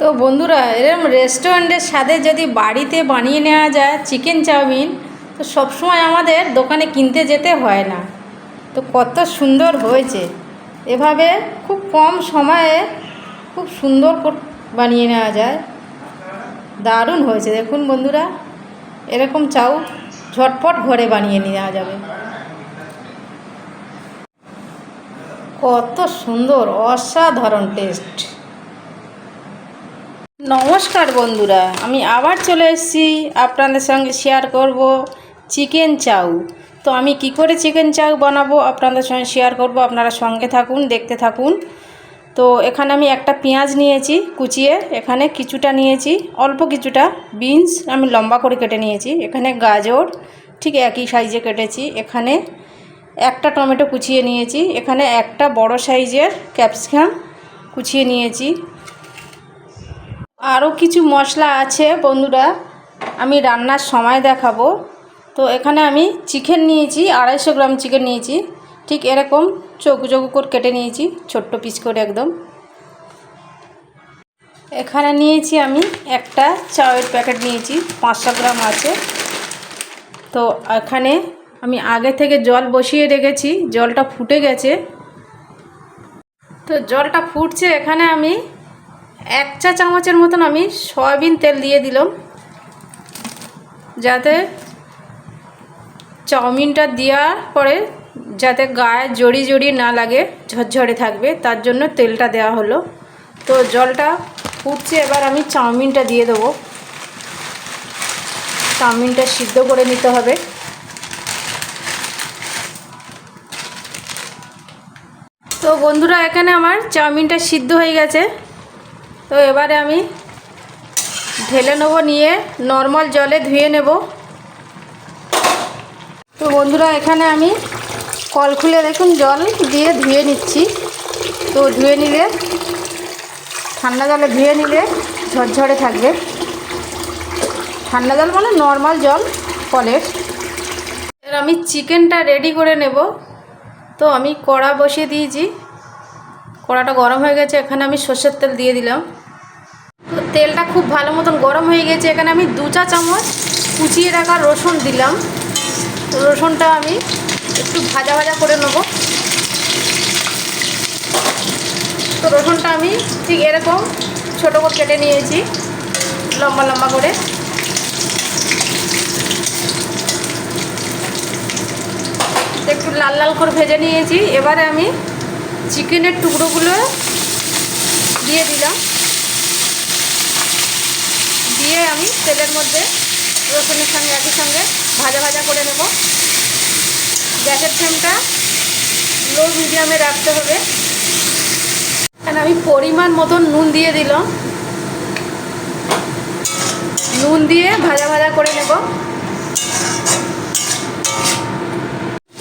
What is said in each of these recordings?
তো বন্ধুরা এরকম রেস্টুরেন্টের স্বাদে যদি বাড়িতে বানিয়ে নেওয়া যায় চিকেন চাউমিন, তো সবসময় আমাদের দোকানে কিনতে যেতে হয় না। তো কত সুন্দর হয়েছে। এভাবে খুব কম সময়ে খুব সুন্দর বানিয়ে নেওয়া যায়। দারুণ হয়েছে। দেখুন বন্ধুরা, এরকম চাউ ঝটপট ঘরে বানিয়ে নেওয়া যাবে। কত সুন্দর, অসাধারণ টেস্ট নমস্কার বন্ধুরা, আমি আবার চলে এসেছি আপনাদের সঙ্গে শেয়ার করব চিকেন চাউ তো আমি কি করে চিকেন চাউ বানাবো আপনাদের সঙ্গে শেয়ার করব, আপনারা সঙ্গে থাকুন, দেখতে থাকুন। তো এখানে আমি একটা পেঁয়াজ নিয়েছি কুচিয়ে, এখানে কিছুটা নিয়েছি, অল্প কিছুটা বিনস আমি লম্বা করে কেটে নিয়েছি, এখানে গাজর, ঠিক একই সাইজে কেটেছি, এখানে একটা টমেটো কুচিয়ে নিয়েছি, এখানে একটা বড় সাইজের ক্যাপসিকাম কুচিয়ে নিয়েছি। আরও কিছু মশলা আছে, বন্ধুরা। আমি রান্নার সময় দেখাবো। তো এখানে আমি চিকেন নিয়েছি, আড়াইশো গ্রাম চিকেন নিয়েছি। ঠিক এরকম চৌকো চৌকো করে কেটে নিয়েছি, ছোট্ট পিস করে একদম। এখানে নিয়েছি আমি একটা চাউয়ের প্যাকেট নিয়েছি, পাঁচশো গ্রাম আছে। তো এখানে আমি আগে থেকে জল বসিয়ে রেখেছি, জলটা ফুটে গেছে। তো জলটা ফুটছে, এখানে আমি এক চা চামচের মতন আমি সয়াবিন তেল দিয়ে দিলাম, যাতে চাউমিনটা দেওয়ার পরে যাতে গায়ে জড়ি জড়ি না লাগে, ঝরঝরে থাকবে, তার জন্য তেলটা দেওয়া হলো। তো জলটা ফুটছে, এবার আমি চাউমিনটা দিয়ে দেবো। চাউমিনটা সিদ্ধ করে নিতে হবে। তো বন্ধুরা, এখানে আমার চাউমিনটা সিদ্ধ হয়ে গেছে। তো এবারে আমি ঢেলে নেব, নিয়ে নর্মাল জলে ধুয়ে নেব। তো বন্ধুরা, এখানে আমি কল খুলে দেখুন, জল দিয়ে ধুয়ে নিচ্ছি। তো ধুয়ে নিলে, ঠান্ডা জলে ধুয়ে নিলে ঝরঝরে থাকবে। ঠান্ডা জল মানে নর্মাল জল, কলের। এবার আমি চিকেনটা রেডি করে নেব। তো আমি কড়া বসিয়ে দিয়েছি। কড়াটা গরম হয়ে গেছে, এখানে আমি সর্ষের তেল দিয়ে দিলাম। তেলটা খুব ভালো মতন গরম হয়ে গেছে। এখানে আমি দু চা চামচ কুচিয়ে রাখা রসুন দিলাম। রসুনটা আমি একটু ভাজা ভাজা করে নেব। তো রসুনটা আমি ঠিক এরকম ছোটো করে কেটে নিয়েছি, লম্বা লম্বা করে। একটু লাল লাল করে ভেজে নিয়েছি। এবারে আমি চিকেনের টুকরোগুলো দিয়ে দিলাম। দিয়ে আমি তেলের মধ্যে রসুনের সঙ্গে একই সঙ্গে ভাজা ভাজা করে নেব। গ্যাসের ফ্লেমটা লো মিডিয়ামে রাখতে হবে। এখানে আমি পরিমাণ মতন নুন দিয়ে দিলাম। নুন দিয়ে ভাজা ভাজা করে নেব।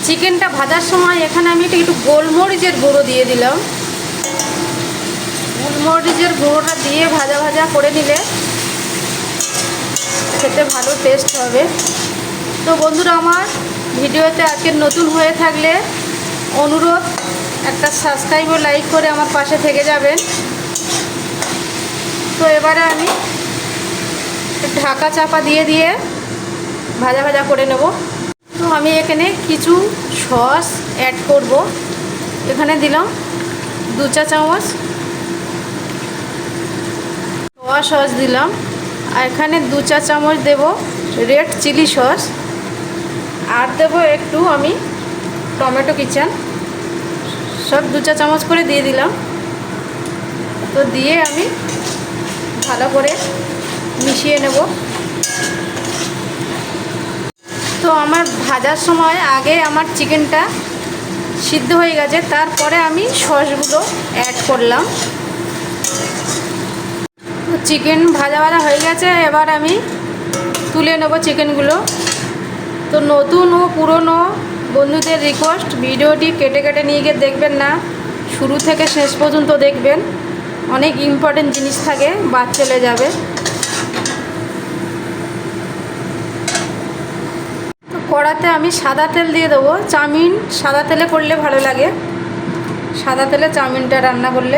চিকেনটা ভাজার সময় এখানে আমি একটু একটু গোলমরিচের গুঁড়ো দিয়ে দিলাম। গোলমরিচের গুঁড়োটা দিয়ে ভাজা ভাজা করে নিলে খেতে ভালো টেস্ট হবে। তো বন্ধুরা আমার ভিডিওতে আজকে নতুন হয়ে থাকলে অনুরোধ, একটা সাবস্ক্রাইব ও লাইক করে আমার পাশে থেকে যাবেন। তো এবারে আমি ঢাকা চাপা দিয়ে দিয়ে ভাজা ভাজা করে নেব। তো আমি এখানে কিছু সস অ্যাড করব। এখানে দিলাম দু চা চামচ সোয়া সস দিলাম। এখানে দু চা চামচ দেব রেড চিলি সস। আর দেব একটু আমি টমেটো কিচেন। সব দু চা চামচ করে দিয়ে দিলাম। তো দিয়ে আমি ভালো করে মিশিয়ে নেব। তো আমার ভাজার সময় আগে আমার চিকেনটা সিদ্ধ হয়ে গেছে, তারপরে আমি সসগুলো অ্যাড করলাম। চিকেন ভাজা ভাজা হয়ে গেছে, এবার আমি তুলে নেব চিকেনগুলো। তো নতুন ও পুরনো বন্ধুদের রিকোয়েস্ট ভিডিওটি কেটে কেটে নিয়ে গিয়ে দেখবেন না, শুরু থেকে শেষ পর্যন্ত দেখবেন। অনেক ইম্পর্টেন্ট জিনিস থাকে, বাদ চলে যাবে। তো কড়াতে আমি সাদা তেল দিয়ে দেবো। চাউমিন সাদা তেলে করলে ভালো লাগে। সাদা তেলে চাউমিনটা রান্না করলে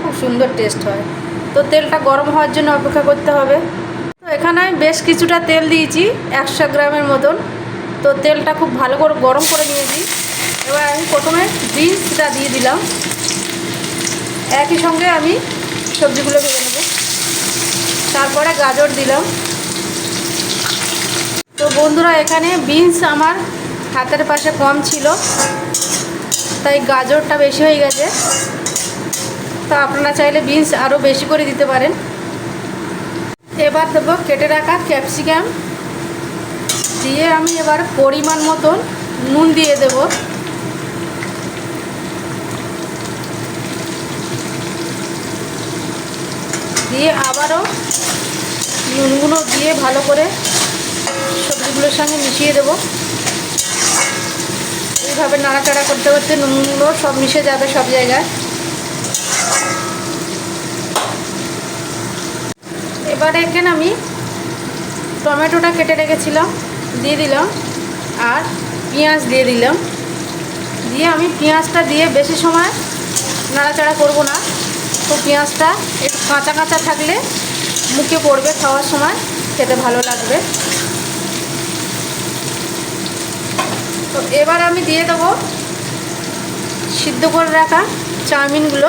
খুব সুন্দর টেস্ট হয়। তো তেলটা গরম হওয়ার জন্য অপেক্ষা করতে হবে। তো এখানে আমি বেশ কিছুটা তেল দিয়েছি, একশো গ্রামের মতন। তো তেলটা খুব ভালো করে গরম করে নিয়েছি। এবার আমি প্রথমে বিনসটা দিয়ে দিলাম। একই সঙ্গে আমি সবজিগুলো ভেজে নেব। তারপরে গাজর দিলাম। তো বন্ধুরা, এখানে বিনস আমার হাতের পাশে কম ছিল, তাই গাজরটা বেশি হয়ে গেছে। তো আপনারা চাইলে বিনস আরও বেশি করে দিতে পারেন। এবার দেবো কেটে রাখা ক্যাপসিকাম। দিয়ে আমি এবার পরিমাণ মতন নুন দিয়ে দেব। দিয়ে আবারও নুনগুলো দিয়ে ভালো করে সবজিগুলোর সঙ্গে মিশিয়ে দেবো। এইভাবে নাড়াচাড়া করতে করতে নুনগুলো সব মিশে যাবে সব জায়গায়। এবারে এখানে আমি টমেটোটা কেটে রেখেছিলাম, দিয়ে দিলাম, আর পেঁয়াজ দিয়ে দিলাম। দিয়ে আমি পেঁয়াজটা দিয়ে বেশি সময় নাড়াচাড়া করব না। তো পেঁয়াজটা একটু কাঁচা কাঁচা থাকলে মুখে পড়বে, খাওয়ার সময় খেতে ভালো লাগবে। তো এবার আমি দিয়ে দেবো সিদ্ধ করে রাখা চাউমিনগুলো।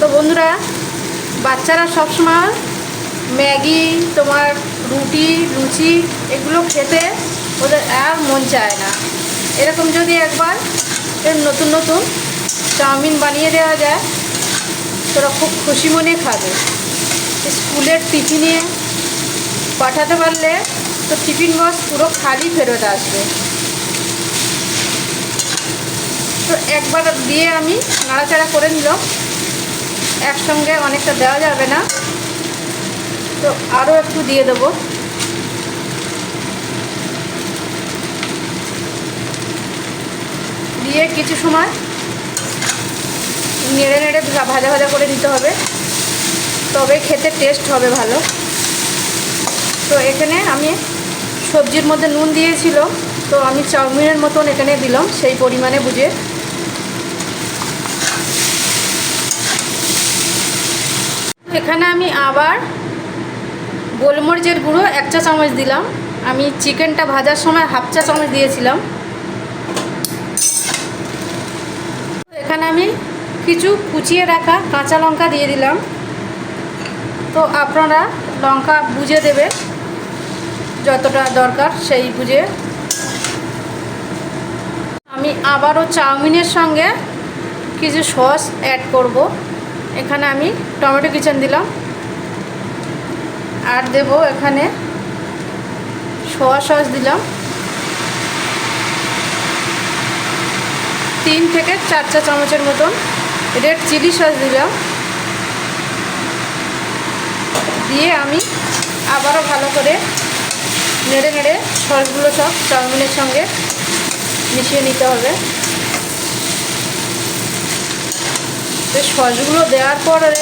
তো বন্ধুরা, বাচ্চারা সবসময় ম্যাগি, তোমার রুটি, লুচি এগুলো খেতে ওদের আর মন চায় না। এরকম যদি একবার নতুন নতুন চাউমিন বানিয়ে দেওয়া যায়, তোরা খুব খুশি মনে খাবে। স্কুলের টিফিনে পাঠাতে পারলে তো টিফিন বক্স পুরো খালি ফেরত আসবে। তো একবার দিয়ে আমি নাড়াচাড়া করে নিলাম। একসঙ্গে অনেকটা দেওয়া যাবে না। তো আরও একটু দিয়ে দেবো। দিয়ে কিছু সময় নেড়ে নেড়ে ভাজা ভাজা করে দিতে হবে। তবে খেতে টেস্ট হবে ভালো। তো এখানে আমি সবজির মধ্যে নুন দিয়েছিল তো আমি চাউমিনের মতন এখানে দিলাম, সেই পরিমাণে বুঝে এখানে আমি আবার গোলমরিচের গুঁড়ো এক চা চামচ দিলাম। আমি চিকেনটা ভাজার সময় হাফ চা চামচ দিয়েছিলাম। এখানে আমি কিছু কুচিয়ে রাখা কাঁচা লঙ্কা দিয়ে দিলাম। তো আপনারা লঙ্কা বুঝে দেবে যতটা দরকার সেই বুঝে। আমি আবারও চাউমিনের সঙ্গে কিছু সস অ্যাড করব। এখানে আমি টমেটো কিচেন দিলাম। আর দেব এখানে সোয়া সস দিলাম। তিন থেকে চার চা চামচের মতন রেড চিলি সস দিলাম। দিয়ে আমি আবারও ভালো করে নেড়ে নেড়ে সসগুলো সব চাউমিনের সঙ্গে মিশিয়ে নিতে হবে। তো সসগুলো দেওয়ার পরে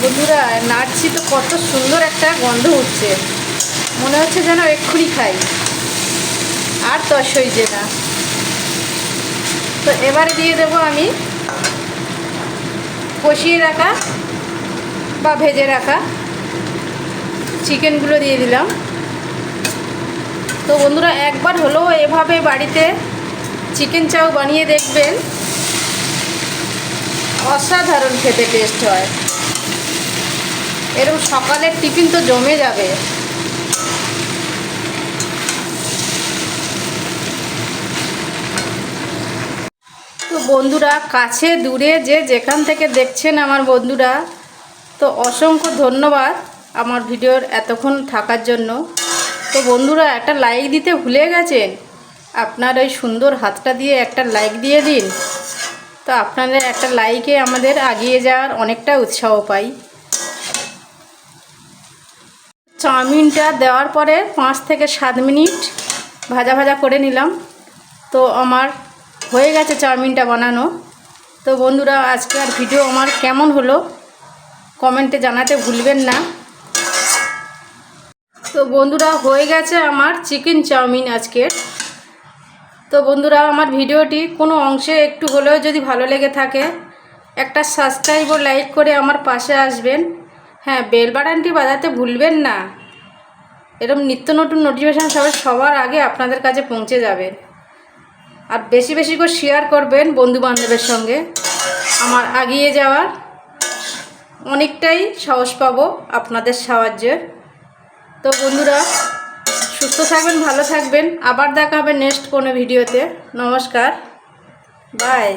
বন্ধুরা, নাড়ছি তো কত সুন্দর একটা গন্ধ উঠছে মনে হচ্ছে যেন এক্ষুনি খাই। আর তস হইছে না। তো এবারে দিয়ে দেব আমি কষিয়ে রাখা বা ভেজে রাখা চিকেনগুলো দিয়ে দিলাম। তো বন্ধুরা, একবার হলেও এভাবে বাড়িতে চিকেন চাউ বানিয়ে দেখবেন। অসাধারণ খেতে টেস্ট হয়। এরকম সকালের টিফিন তো জমে যাবে। তো বন্ধুরা, কাছে, দূরে, যে যেখান থেকে দেখছেন আমার বন্ধুরা, তো অসংখ্য ধন্যবাদ আমার ভিডিওর এতক্ষণ থাকার জন্য। তো বন্ধুরা, একটা লাইক দিতে ভুলে গেছেন? আপনার ওই সুন্দর হাতটা দিয়ে একটা লাইক দিয়ে দিন। তো আপনাদের একটা লাইকে আমাদের আগিয়ে যাওয়ার অনেকটা উৎসাহ পাই। চাউমিনটা দেওয়ার পরে পাঁচ থেকে সাত মিনিট ভাজা ভাজা করে নিলাম। তো আমার হয়ে গেছে চাউমিনটা বানানো। তো বন্ধুরা, আজকের ভিডিও আমার কেমন হলো? কমেন্টে জানাতে ভুলবেন না। তো বন্ধুরা, হয়ে গেছে আমার চিকেন চাউমিন আজকের। তো বন্ধুরা, আমার ভিডিওটি কোনো অংশে একটু হলেও যদি ভালো লেগে থাকে, একটা সাবস্ক্রাইব ও লাইক করে আমার পাশে আসবেন। হ্যাঁ বেল বাটনটি বাজাতে ভুলবেন না। এরকম নিত্য নতুন নোটিফিকেশান সবাই সবার আগে আপনাদের কাছে পৌঁছে যাবে। আর বেশি বেশি করে শেয়ার করবেন বন্ধু বান্ধবের সঙ্গে। আমার এগিয়ে যাওয়ার অনেকটাই সাহস পাবো আপনাদের সাহায্যে তো বন্ধুরা সুস্থ থাকবেন ভালো থাকবেন। আবার দেখা হবে নেক্সট কোনো ভিডিওতে নমস্কার। বাই